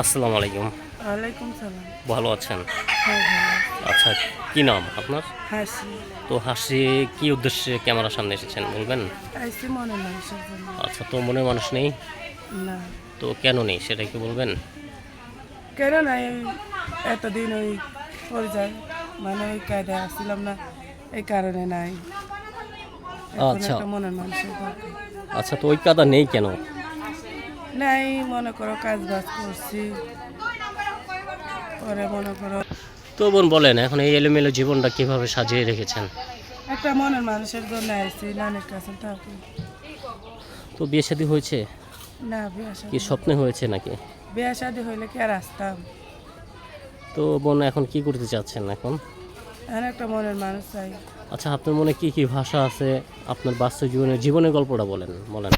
আসসালামু আলাইকুম। ওয়ালাইকুম সালাম। ভালো আছেন? হ্যাঁ ভালো আচ্ছা কি নাম আপনার? হাসি। তো হাসি কি উদ্দেশ্যে ক্যামেরার সামনে এসেছেন বলবেন? মনে আচ্ছা তো মনে মানুষ নেই? না। তো কেন নেই সেটা কি বলবেন? কেন নাই? এতদিন ওই পরিচয় মানে ওই কায়দায় আসছিলাম না এই কারণে নাই। আচ্ছা। মনের মানুষের আচ্ছা তো ওই কাদা নেই কেন? নাই মনে করো কাজ বাজ করছি। পরে মনে করো তো বোন বলেন এখন এই এলোমেলো জীবনটা কীভাবে সাজিয়ে রেখেছেন? একটা মনের মানুষের জন্য আসছি নানির কাছে থাকি। তো বিয়ে শাদী হয়েছে? না বিয়া কি স্বপ্নে হয়েছে নাকি? বিয়া শাদী হইলে কি আর আসতাম? তো বোন এখন কি করতে চাচ্ছেন এখন? এখন একটা মনের মানুষ চাই। আচ্ছা আপনার মনে কি কি ভাষা আছে? আপনার বাস্তব জীবনের জীবনের গল্পটা বলেন বলেন।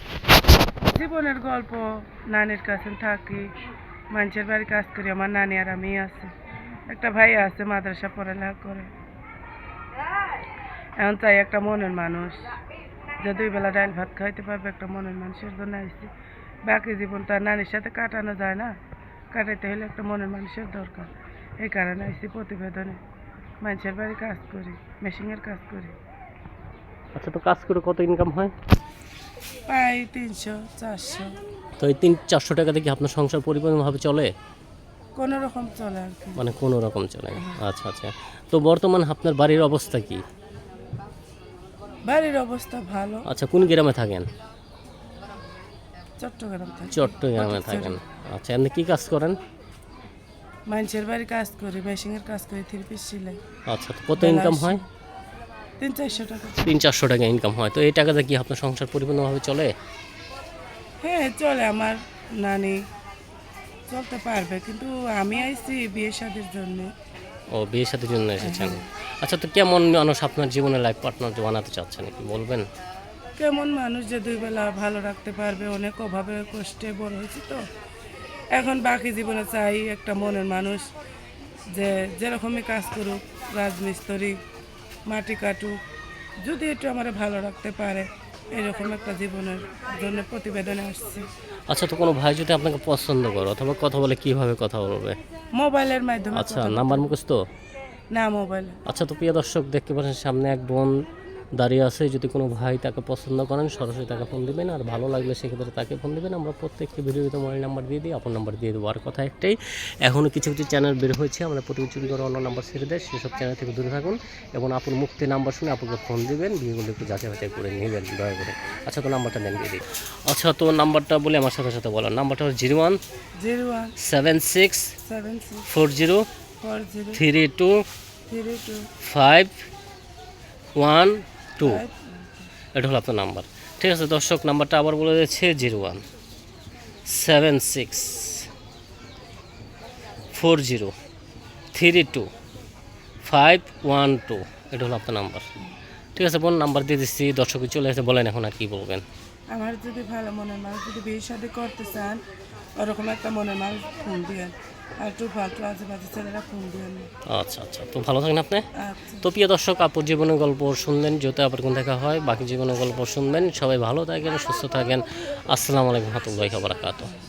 জীবনের গল্প, নানির কাছে থাকি, মানুষের বাড়ি কাজ করি, আমার নানি আর আমি আছে। একটা ভাই আছে, মাদ্রাসা পড়ালেখা করে। এখন চাই একটা মনের মানুষ, যে দুই বেলা ডাল ভাত খাইতে পারবে, একটা মনের মানুষের জন্য আসছি বাকি জীবন তো আর নানির সাথে কাটানো যায় না। কাটাইতে হলে একটা মনের মানুষের দরকার। এই কারণে আসছি প্রতিবেদনে। মানুষের বাড়ি কাজ করি মেশিনের কাজ করি। আচ্ছা তো কাজ করে কত ইনকাম হয়? প্রায় তিনশো চারশো। তো এই তিন চারশো টাকাতে কি আপনার সংসার পরিপূর্ণভাবে চলে? কোনো রকম চলে আর কি। মানে কোনো রকম চলে আচ্ছা আচ্ছা। তো বর্তমান আপনার বাড়ির অবস্থা কি? বাড়ির অবস্থা ভালো। আচ্ছা কোন গ্রামে থাকেন? চট্টগ্রাম থেকে। চট্টগ্রামে থাকেন। আচ্ছা আপনি কি কাজ করেন? মানুষের বাড়ি কাজ করি মেশিনের কাজ করি থ্রি পিস সিলাই। আচ্ছা তো কত ইনকাম হয়? তিন চারশো টাকা। তিন চারশো টাকা ইনকাম হয়। তো এই টাকাতে কি আপনার সংসার পরিপূর্ণভাবে চলে? হ্যাঁ চলে আমার নানি। চলতে পারবে কিন্তু আমি আইছি বিয়ে শাদির জন্য। ও বিয়ের সাথে জন্য এসেছেন। আচ্ছা তো কেমন মানুষ আপনার জীবনে লাইফ পার্টনার বানাতে চাচ্ছেন কি বলবেন? কেমন মানুষ যে দুই বেলা ভালো রাখতে পারবে অনেক অভাবে কষ্টে বড় হয়েছি তো। এখন বাকি জীবনে চাই একটা মনের মানুষ যে যেরকমই কাজ করুক রাজমিস্ত্রি মাটি কাটুক যদি একটু আমার ভালো রাখতে পারে এরকম একটা জীবনের জন্য প্রতিবেদনে আসছে। আচ্ছা তো কোনো ভাই যদি আপনাকে পছন্দ করো অথবা কথা বলে কীভাবে কথা বলবে? মোবাইলের মাধ্যমে আচ্ছা নাম্বার মুখস্থ? না মোবাইল। আচ্ছা তো প্রিয় দর্শক দেখতে পাচ্ছেন সামনে এক বোন দাঁড়িয়ে আছে যদি কোনো ভাই তাকে পছন্দ করেন সরাসরি তাকে ফোন দিবেন আর ভালো লাগলে সেক্ষেত্রে তাকে ফোন দেবেন। আমরা প্রত্যেকটি ভিডিওতে মোবাইল নাম্বার দিয়ে দিই আপনার নাম্বার দিয়ে দেবো। আর কথা একটাই এখনও কিছু কিছু চ্যানেল বের হয়েছে আমরা প্রতিদিন চুরি করে অন্য নাম্বার ছেড়ে দেয় সেসব চ্যানেল থেকে দূরে থাকুন এবং আপুর মুক্তি নাম্বার শুনে আপনাকে ফোন দিবেন বিয়েগুলো একটু যাচাই বাছাই করে নেবেন দয়া করে। আচ্ছা তো নাম্বারটা নেন দিয়ে দিই আচ্ছা তো নাম্বারটা বলে আমার সাথে সাথে বলেন নাম্বারটা হচ্ছে zero one zero one seven six seven six four zero four zero three two three two five one two. এটা হলো আপনার নাম্বার। ঠিক আছে, দর্শক, নাম্বারটা আবার বলে দিচ্ছে zero one seven six four zero three two five one two. এটা হলো আপনার নাম্বার। ঠিক আছে, বোন, নাম্বার দিয়ে দিচ্ছি। দর্শক চলে এসে বলেন এখন আর কি বলবেন। আমার যদি ভালো মনের মানুষ যদি বিয়ে শাদী করতে চান, ওরকম একটা মনের মানুষ ফোন আর একটু ছেলেরা ফোন আচ্ছা আচ্ছা। তো ভালো থাকেন আপনি। আচ্ছা। তো প্রিয় দর্শক আপুর জীবনের গল্প শুনবেন যত আবার কোন দেখা হয় বাকি জীবনের গল্প শুনবেন। সবাই ভালো থাকেন সুস্থ থাকেন। আসসালামু আলাইকুম হাতুল্লাহ বারাকাতুহু।